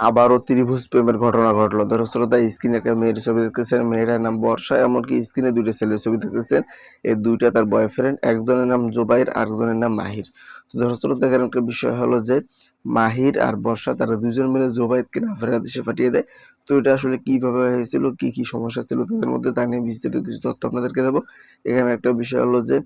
আবারও ত্রিভুজ প্রেমের ঘটনা ঘটলো। দর্শকতা স্ক্রিনে একটা মেয়ের ছবি দেখতেছেন, মেয়েটার নাম বর্ষা, এমনকি স্ক্রিনে দুইটা ছেলের ছবি দেখতেছেন। এই দুইটা তার বয়ফ্রেন্ড একজনের নাম জোবাইর, আরেকজনের নাম মাহির। তো দর্শক দেখার একটা বিষয় হলো যে, মাহির আর বর্ষা, তারা দুজন মিলে জোবাইদকে নাফেরা দেশে পাঠিয়ে দেয়। তো এটা আসলে কীভাবে হয়েছিল, কি কি সমস্যা ছিল, তাদের মধ্যে তা নিয়ে বিস্তারিত কিছু তথ্য আপনাদেরকে দেবো। এখানে একটা বিষয় হলো যে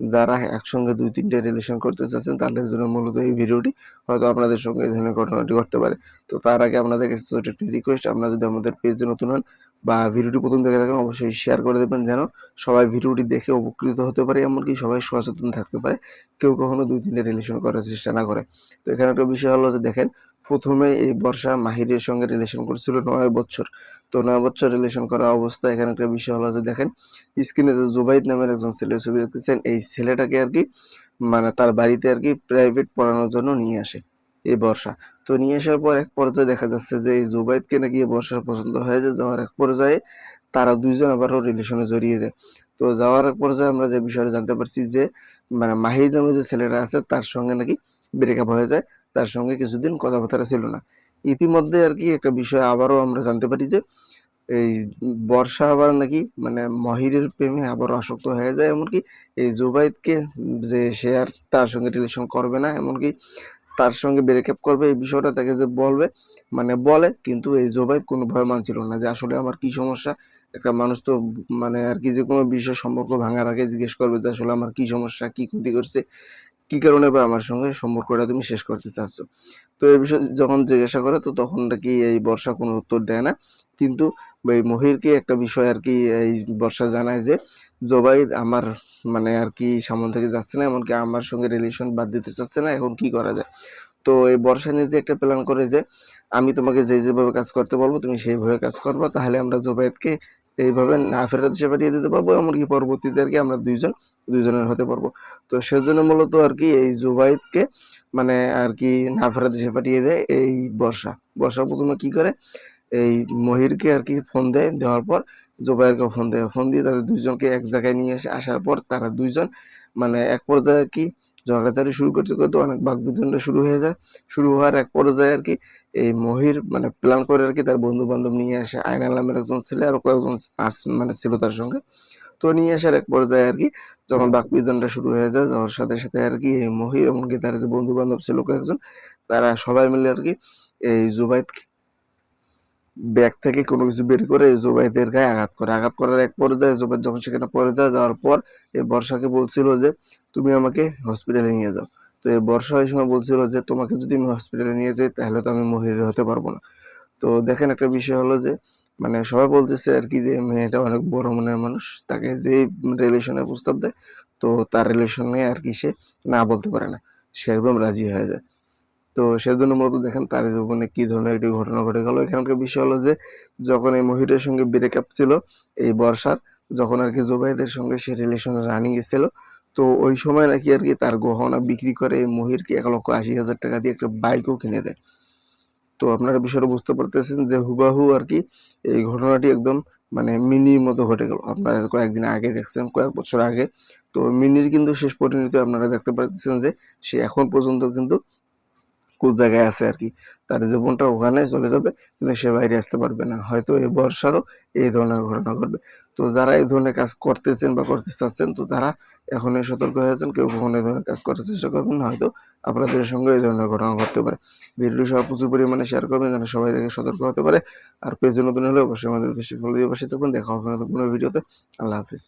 যারা একসঙ্গে দুই, তিনটে রিলেশন করতে চাচ্ছেন, তাদের জন্য মূলত এই ভিডিওটি হয়তো আপনাদের সঙ্গে এই ধরনের ঘটনাটি ঘটতে পারে। তো তার আগে আপনাদের কাছে ছোট একটি রিকোয়েস্ট আপনারা যদি আমাদের পেজে নতুন হন বা ভিডিওটি প্রথম দেখে থাকেন, অবশ্যই শেয়ার করে দেবেন যেন সবাই ভিডিওটি দেখে উপকৃত হতে পারে, এমনকি সবাই সচেতন থাকতে পারে, কেউ কখনো দুই, তিনটে রিলেশন করার চেষ্টা না করে। তো এখানে একটা বিষয় হলো যে দেখেন প্রথমে এই বর্ষা মাহিরের সঙ্গে রিলেশন করছিল নয় বছর। তো নয় বছর রিলেশন করা অবস্থা এখানে একটা বিষয় হলো যে দেখেন, স্ক্রিনে যে জুবাইদ নামের একজন ছেলের ছবি দেখতেছেন, এই ছেলেটাকে আর কি মানে তার বাড়িতে আর কি প্রাইভেট পড়ানোর জন্য নিয়ে আসে এই বর্ষা। তো নিয়ে আসার পর এক পর্যায়ে দেখা যাচ্ছে যে এই জুবাইদকে নাকি বর্ষার পছন্দ হয়ে যায়। যাওয়ার এক পর্যায়ে তারা দুইজন আবারও রিলেশনে জড়িয়ে যায়। তো যাওয়ার এক পর্যায়ে আমরা যে বিষয়টা জানতে পারছি যে মানে মাহির নামে যে ছেলেটা আছে, তার সঙ্গে নাকি ব্রেকআপ হয়ে যায়। তার সঙ্গে কিছুদিন কথাবার্তা ছিল না। ইতিমধ্যে আর কি একটা বিষয় আবারও আমরা জানতে পারি যে, এই বর্ষা আবার নাকি মানে মহিরের প্রেমে আবার আসক্ত হয়ে যায় এমনকি এই জুবাইদকে যে সে আর তার সঙ্গে রিলেশন করবে না, এমনকি তার সঙ্গে ব্রেকআপ করবে এই বিষয়টা তাকে যে বলবে মানে বলে, কিন্তু এই জোবাইদ কোনো ভয় মানছিল না যে আসলে আমার কি সমস্যা? একটা মানুষ তো মানে আর কি যে কোনো বিষয় সম্পর্ক ভাঙার আগে জিজ্ঞেস করবে যে আসলে আমার কি সমস্যা, কি ক্ষতি করছে? কি কারণে বা আমার সঙ্গে সম্পর্কটা তুমি শেষ করতে চাচ্ছ? তো এই বিষয়ে যখন জিজ্ঞাসা করে, তো তখন নাকি এই বর্ষা কোনো উত্তর দেয় না। কিন্তু এই মহিরকে একটা বিষয় আর কি এই বর্ষা জানায় যে জোবাইদ আমার মানে আর কি সামন থেকে যাচ্ছে না, এমনকি আমার সঙ্গে রিলেশন বাদ দিতে চাচ্ছে না, এখন কি করা যায়? তো এই বর্ষা নিজে একটা প্ল্যান করে যে, আমি তোমাকে যে যেভাবে কাজ করতে বলব, তুমি সেইভাবে কাজ করব, তাহলে আমরা জোবাইদকে এইভাবে না ফেরত দেশে পাঠিয়ে দিতে পারব, এমনকি পরবর্তীতে আর কি আমরা দুইজন, দুইজনের হতে পারব। তো সেজন্য মূলত আর কি এই জুবাইদকে মানে আর কি না ফেরত দেশে পাঠিয়ে দেয় এই বর্ষা। বর্ষা প্রথমে কি করে? এই মহিরকে আর কি ফোন দেয়, দেওয়ার পর জুবাইরকে ফোন দেয়। ফোন দিয়ে তাদের দুইজনকে এক জায়গায় নিয়ে আসে আসার পর তারা দুইজন মানে এক পর্যায়ে কি ঝগড়াঝাড়ি শুরু করতে করতে অনেক বাকবিতণ্ডা শুরু হয়ে যায়। শুরু হওয়ার এক পর্যায়ে আর কি এই মহির মানে প্ল্যান করে আর কি তার বন্ধু বান্ধব নিয়ে আসে। আয়নাল নামের একজন ছেলে আর কয়েকজন আস মানে ছিল তার সঙ্গে। তো নিয়ে আসার এক পর্যায়ে আর কি যখন বাকবিতণ্ডা শুরু হয়ে যায় যাওয়ার সাথে সাথে আর কি এই মহির এমনকি তার যে বন্ধু বান্ধব ছিল কয়েকজন তারা সবাই মিলে আর কি এই জুবাইদ ব্যাগ থেকে কোনো কিছু বের করে জুবাইদের গায়ে আঘাত করে। আঘাত করার এক পর্যায়ে জুবাইদ যখন সেখানে পড়ে যায়, যাওয়ার পর এই বর্ষাকে বলছিল যে, তুমি আমাকে হসপিটালে নিয়ে যাও। তো এই বর্ষা ওই সময় বলছিল যে, তোমাকে যদি আমি হসপিটালে নিয়ে যাই, তাহলে তো আমি মহির হতে পারব না। তো দেখেন একটা বিষয় হলো যে মানে সবাই বলতেছে আর কি যে, মেয়েটা অনেক বড় মনের মানুষ, তাকে যে রিলেশনের প্রস্তাব দেয়, তো তার রিলেশনে আর কি সে না বলতে পারে না। সে একদম রাজি হয়ে যায়। তো সেজন্য মূলত দেখেন তার জীবনে কি ধরনের একটি ঘটনা ঘটে গেল। এখানকার বিষয় হলো যে, যখন এই মহিলার সঙ্গে ব্রেকআপ ছিল, এই বর্ষার, যখন আর কি জোবাইদের সঙ্গে সে রিলেশন রানিং ছিল, তো ওই সময় নাকি আর কি তার গহনা বিক্রি করে এই মহিরকে এক লক্ষ আশি হাজার টাকা দিয়ে একটা বাইকও কিনে দেয়। তো আপনারা বিষয়টা বুঝতে পারতেছেন যে, হুবাহু আর কি এই ঘটনাটি একদম মানে মিনির মতো ঘটে গেল। আপনারা কয়েকদিন আগে দেখছেন, কয়েক বছর আগে। তো মিনির কিন্তু শেষ পরিণতি আপনারা দেখতে পাচ্ছেন যে, সে এখন পর্যন্ত কিন্তু কোন জায়গায় আছে আর কি। তার জীবনটা ওখানে চলে যাবে কিন্তু সে বাইরে আসতে পারবে না। হয়তো এই বর্ষারও এই ধরনের ঘটনা ঘটবে। তো যারা এই ধরনের কাজ করতেছেন বা করতে চাচ্ছেন, তো তারা এখনই সতর্ক হয়েছেন কেউ কখনো এই ধরনের কাজ করার চেষ্টা করবেন না। হয়তো আপনাদের সঙ্গে এই ধরনের ঘটনা ঘটতে পারে। ভিডিওটি সব প্রচুর পরিমাণে শেয়ার করবেন, যেন সবাই থেকে সতর্ক হতে পারে। আর পেজে নতুন হলে অবশ্যই আমাদের বেশি ফলো দিয়ে বসে থাকুন। দেখা হবে নতুন কোনো ভিডিওতে। আল্লাহ হাফিজ।